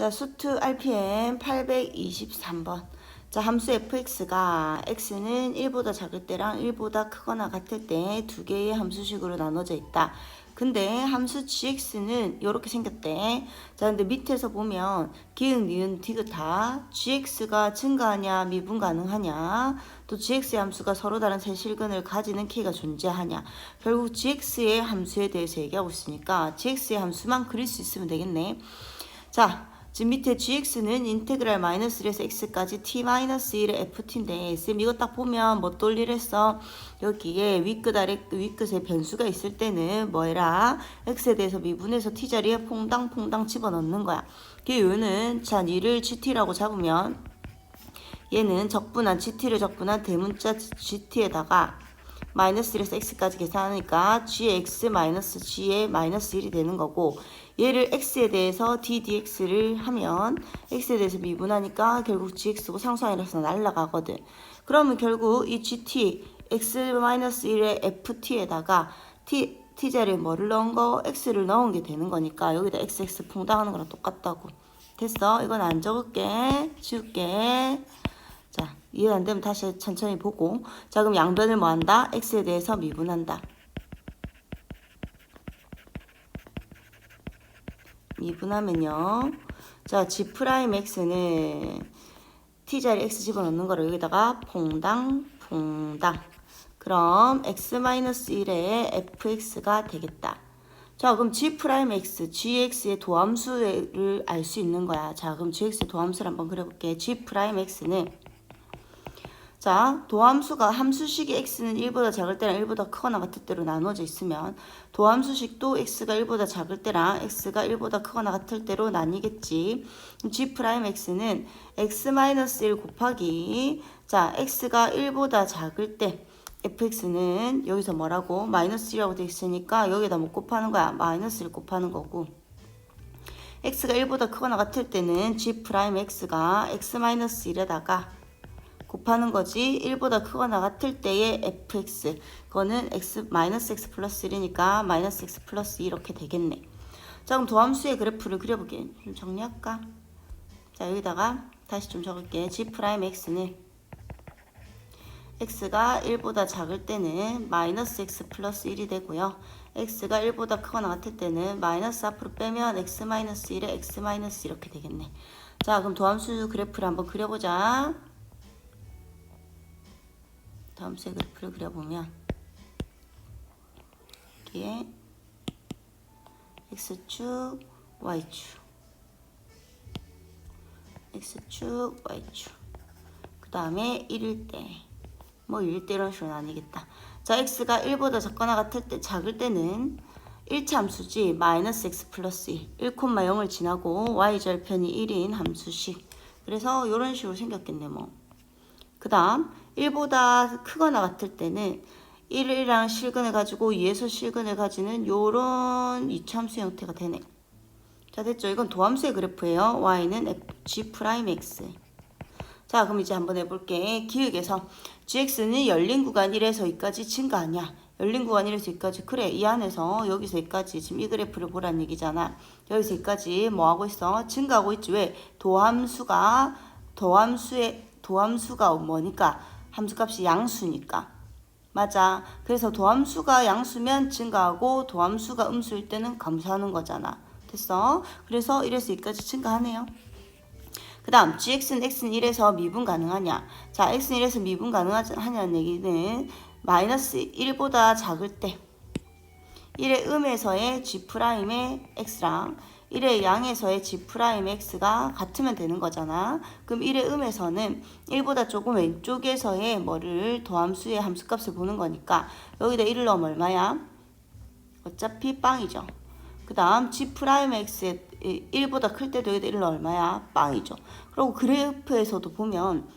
자, 수트 RPM 823번. 자, 함수 fx가 x는 1보다 작을 때랑 1보다 크거나 같을 때 두 개의 함수식으로 나눠져 있다. 근데 함수 gx는 이렇게 생겼대. 자, 근데 밑에서 보면 기흥, 니은, 디귿다. gx가 증가하냐, 미분 가능하냐, 또 gx의 함수가 서로 다른 세 실근을 가지는 k가 존재하냐. 결국 gx의 함수에 대해서 얘기하고 있으니까 gx의 함수만 그릴 수 있으면 되겠네. 자, 지금 밑에 gx는 인테그랄 마이너스 1에서 x까지 t 마이너스 1의 ft인데 쌤 이거 딱 보면 뭐 돌리랬어 여기에 윗끝 아래 윗끝에 변수가 있을 때는 뭐해라? x에 대해서 미분해서 t 자리에 퐁당퐁당 집어넣는 거야. 그 이유는 자 니를 gt라고 잡으면 얘는 적분한 gt를 적분한 대문자 gt에다가 마이너스 1에서 x까지 계산하니까 gx 마이너스 g의 마이너스 1이 되는 거고 얘를 x에 대해서 d dx를 하면 x에 대해서 미분하니까 결국 gx고 상수항이라서 날라가거든. 그러면 결국 이 gt x 마이너스 1의 ft에다가 t t 자리에 뭐를 넣은 거 x를 넣은 게 되는 거니까 여기다 xx 퐁당하는 거랑 똑같다고. 됐어? 이건 안 적을게. 지울게. 자, 이해 안 되면 다시 천천히 보고. 자, 그럼 양변을 뭐 한다? x에 대해서 미분한다. 미분하면요. 자, g 프라임 x는 t 자리 x 집어넣는 거를 여기다가 퐁당 퐁당. 그럼 x 마이너스 1의 fx가 되겠다. 자, 그럼 g 프라임 x, gx의 도함수를 알 수 있는 거야. 자, 그럼 gx의 도함수를 한번 그려볼게. g 프라임 x는 자, 도함수가 함수식이 x는 1보다 작을 때랑 1보다 크거나 같을 때로 나눠져 있으면 도함수식도 x가 1보다 작을 때랑 x가 1보다 크거나 같을 때로 나뉘겠지. g 프라임 x는 x-1 곱하기 자, x가 1보다 작을 때 fx는 여기서 뭐라고? 마이너스 1이라고 돼 있으니까 여기다 뭐 곱하는 거야? 마이너스 1 곱하는 거고 x가 1보다 크거나 같을 때는 g 프라임 x가 x-1에다가 곱하는 거지 1보다 크거나 같을 때의 fx. 그거는 x 마이너스 x 플러스 1이니까 마이너스 x 플러스 2 이렇게 되겠네. 자 그럼 도함수의 그래프를 그려볼게. 좀 정리할까? 자 여기다가 다시 좀 적을게. g 프라임 x는 x가 1보다 작을 때는 마이너스 x 플러스 1이 되고요. x가 1보다 크거나 같을 때는 마이너스 앞으로 빼면 x 마이너스 1에 x 마이너스 이렇게 되겠네. 자 그럼 도함수 그래프를 한번 그려보자 다음 세 그래프를 그려보면 여기에 x축, y축. X축, y축. 그 다음에 1일 때, 뭐 1일 때 이런 식으로 나뉘겠다. 자, x가 1보다 작거나 같을 때, 작을 때는 1차 함수지 마이너스 x 플러스 1 1,0을 지나고 y절편이 1인 함수식. 그래서 이런 식으로 생겼겠네 뭐. 그 다음 1보다 크거나 같을 때는 1이랑 실근해가지고 2에서 실근을 가지는 요런 이차함수 형태가 되네. 자 됐죠? 이건 도함수의 그래프예요. y는 g 프라임 x. 자 그럼 이제 한번 해볼게. 기획에서 gx는 열린 구간 1에서 2까지 증가하냐? 열린 구간 1에서 2까지 그래 이 안에서 여기서 2까지 지금 이 그래프를 보란 얘기잖아. 여기서 2까지 뭐 하고 있어? 증가하고 있지 왜? 도함수가 도함수의 도함수가 뭐니까 함수값이 양수니까. 맞아. 그래서 도함수가 양수면 증가하고 도함수가 음수일 때는 감소하는 거잖아. 됐어? 그래서 1에서 2까지 증가하네요. 그 다음 gx는 x는 1에서 미분 가능하냐? 자 x는 1에서 미분 가능하냐는 얘기는 마이너스 1보다 작을 때. 1의 음에서의 g'의 x랑 1의 양에서의 g 프라임 x가 같으면 되는 거잖아. 그럼 1의 음에서는 1보다 조금 왼쪽에서의 뭐를 더함수의 함수값을 보는 거니까 여기다 1을 넣으면 얼마야? 어차피 빵이죠. 그 다음 g 프라임 x의 1보다 클 때도 여기다 1을 얼마야? 빵이죠. 그리고 그래프에서도 보면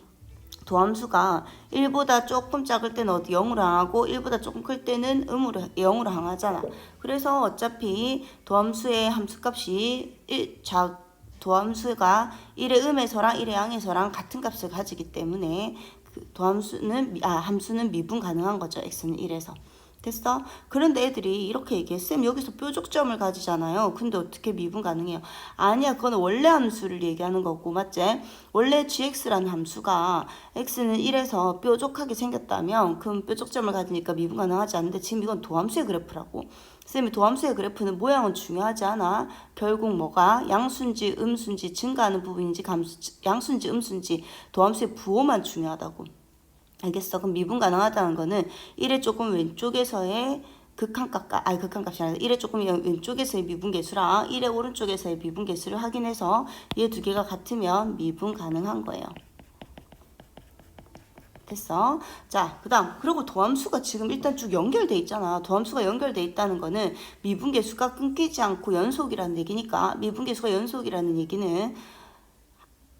도함수가 1보다 조금 작을 때는 어디 0으로 향하고 1보다 조금 클 때는 음으로 0으로 향하잖아. 그래서 어차피 도함수의 함수값이 1, 자, 도함수가 1의 음에서랑 1의 양에서랑 같은 값을 가지기 때문에 그 도함수는 아 함수는 미분 가능한 거죠. x는 1에서. 됐어? 그런데 애들이 이렇게 얘기해. 쌤, 여기서 뾰족점을 가지잖아요. 근데 어떻게 미분 가능해요? 아니야, 그거는 원래 함수를 얘기하는 거고, 맞지? 원래 gx라는 함수가 x는 1에서 뾰족하게 생겼다면, 그럼 뾰족점을 가지니까 미분 가능하지 않는데, 지금 이건 도함수의 그래프라고. 쌤이 도함수의 그래프는 모양은 중요하지 않아. 결국 뭐가 양수인지 음수인지 증가하는 부분인지 감수, 양수인지 음수인지 도함수의 부호만 중요하다고. 알겠어. 그럼 미분 가능하다는 거는 1의 조금 왼쪽에서의 극한값, 아니 극한값이 아니라 1의 조금 왼쪽에서의 미분계수랑 1의 오른쪽에서의 미분계수를 확인해서 얘 두 개가 같으면 미분 가능한 거예요. 됐어. 자, 그 다음. 그리고 도함수가 지금 일단 쭉 연결돼 있잖아. 도함수가 연결돼 있다는 거는 미분계수가 끊기지 않고 연속이라는 얘기니까 미분계수가 연속이라는 얘기는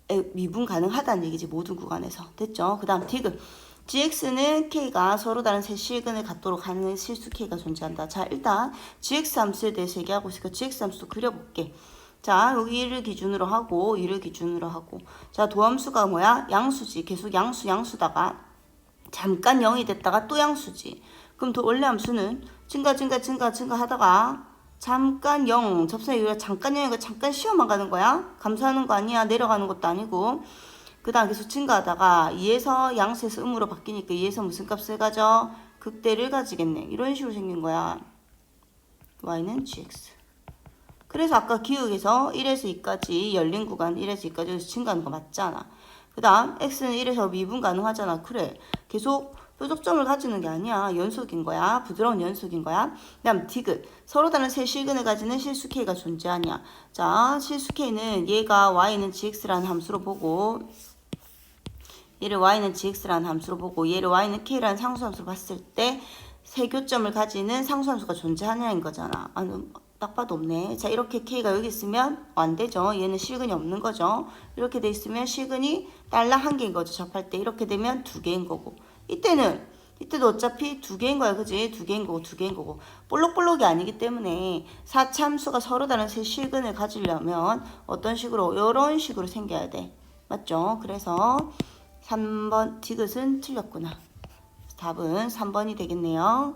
에, 미분 가능하다는 얘기지 모든 구간에서 됐죠 그 다음 디귿 gx는 k가 서로 다른 세 실근을 갖도록 하는 실수 k가 존재한다. 자 일단 gx 함수에 대해서 얘기하고 있으니까 gx 함수도 그려볼게. 자 여기 1을 기준으로 하고 1을 기준으로 하고. 자 도함수가 뭐야? 양수지. 계속 양수 양수다가 잠깐 0이 됐다가 또 양수지. 그럼 또 원래 함수는 증가 증가 증가 증가 하다가 잠깐 0 접선의 이유가 잠깐 0이고 잠깐 시험만 가는 거야? 감소하는 거 아니야? 내려가는 것도 아니고 그 다음 계속 증가하다가 2에서 양수에서 음으로 바뀌니까 2에서 무슨 값을 가져 극대를 가지겠네. 이런 식으로 생긴 거야. y는 gx. 그래서 아까 기억에서 1에서 2까지 열린 구간 1에서 2까지 여기서 증가하는 거 맞잖아. 그 다음 x는 1에서 미분 가능하잖아. 그래. 계속 뾰족점을 가지는 게 아니야. 연속인 거야. 부드러운 연속인 거야. 그 다음 디귿. 서로 다른 세 실근을 가지는 실수 k가 존재하냐? 자 실수 k는 얘가 y는 gx라는 함수로 보고 얘를 y는 gx라는 함수로 보고 얘를 y는 k라는 상수함수로 봤을 때 세 교점을 가지는 상수함수가 존재하냐인 거잖아. 아니 딱 봐도 없네. 자 이렇게 k가 여기 있으면 안 되죠. 얘는 실근이 없는 거죠. 이렇게 돼 있으면 실근이 달러 한 개인 거죠. 접할 때 이렇게 되면 두 개인 거고. 이때는 이때도 어차피 두 개인 거야. 그지? 두 개인 거고 두 개인 거고. 볼록볼록이 아니기 때문에 사참수가 서로 다른 세 실근을 가지려면 어떤 식으로? 이런 식으로 생겨야 돼. 맞죠? 그래서 3번 디귿은 틀렸구나. 답은 3번이 되겠네요